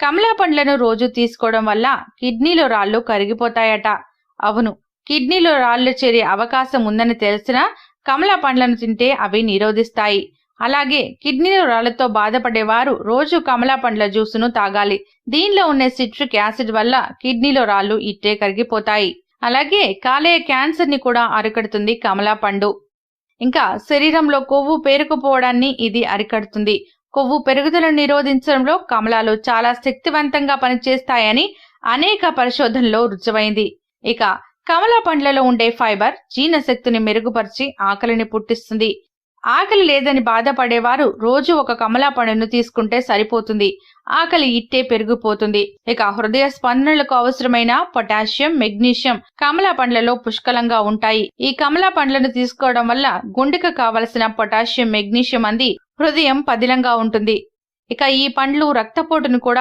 కమలా పండ్లను రోజు తీసుకోవడం వల్ల కిడ్నీలో రాళ్ళు కరిగిపోతాయట. అవును కిడ్నీలో రాళ్ళు చేరే అవకాశం ఉందని తెలిసినా కమలా పండ్లను తింటే అవి నిరోధిస్తాయి. అలాగే కిడ్నీలో రాళ్ళతో బాధపడేవారు రోజు కమలా పండ్ల జ్యూసును తాగాలి. దీనిలో ఉన్న సిట్రిక్ యాసిడ్ వల్ల కిడ్నీలో రాళ్ళు ఇట్టే కరిగిపోతాయి. అలాగే కాలేయ క్యాన్సర్ని కూడా అరికడుతుంది కమలా పండు. ఇంకా శరీరంలో కొవ్వు పేరుకుపోవడాన్ని ఇది అరికడుతుంది. కొవ్వు పెరుగుదలను నిరోధించడంలో కమలాలు చాలా శక్తివంతంగా పనిచేస్తాయని అనేక పరిశోధనలో రుజువైంది. ఇక కమలా పండ్లలో ఉండే ఫైబర్ జీర్ణశక్తిని మెరుగుపరిచి ఆకలిని పుట్టిస్తుంది. ఆకలి లేదని బాధపడేవారు రోజు ఒక కమలా పండును తీసుకుంటే సరిపోతుంది. ఆకలి ఇట్టే పెరిగిపోతుంది. ఇక హృదయ స్పందనలకు అవసరమైన పొటాషియం మెగ్నీషియం కమలా పండ్లలో పుష్కలంగా ఉంటాయి. ఈ కమలా పండ్లను తీసుకోవడం వల్ల గుండెకు కావలసిన పొటాషియం మెగ్నీషియం అంది హృదయం పదిలంగా ఉంటుంది. ఇక ఈ పండ్లు రక్తపోటును కూడా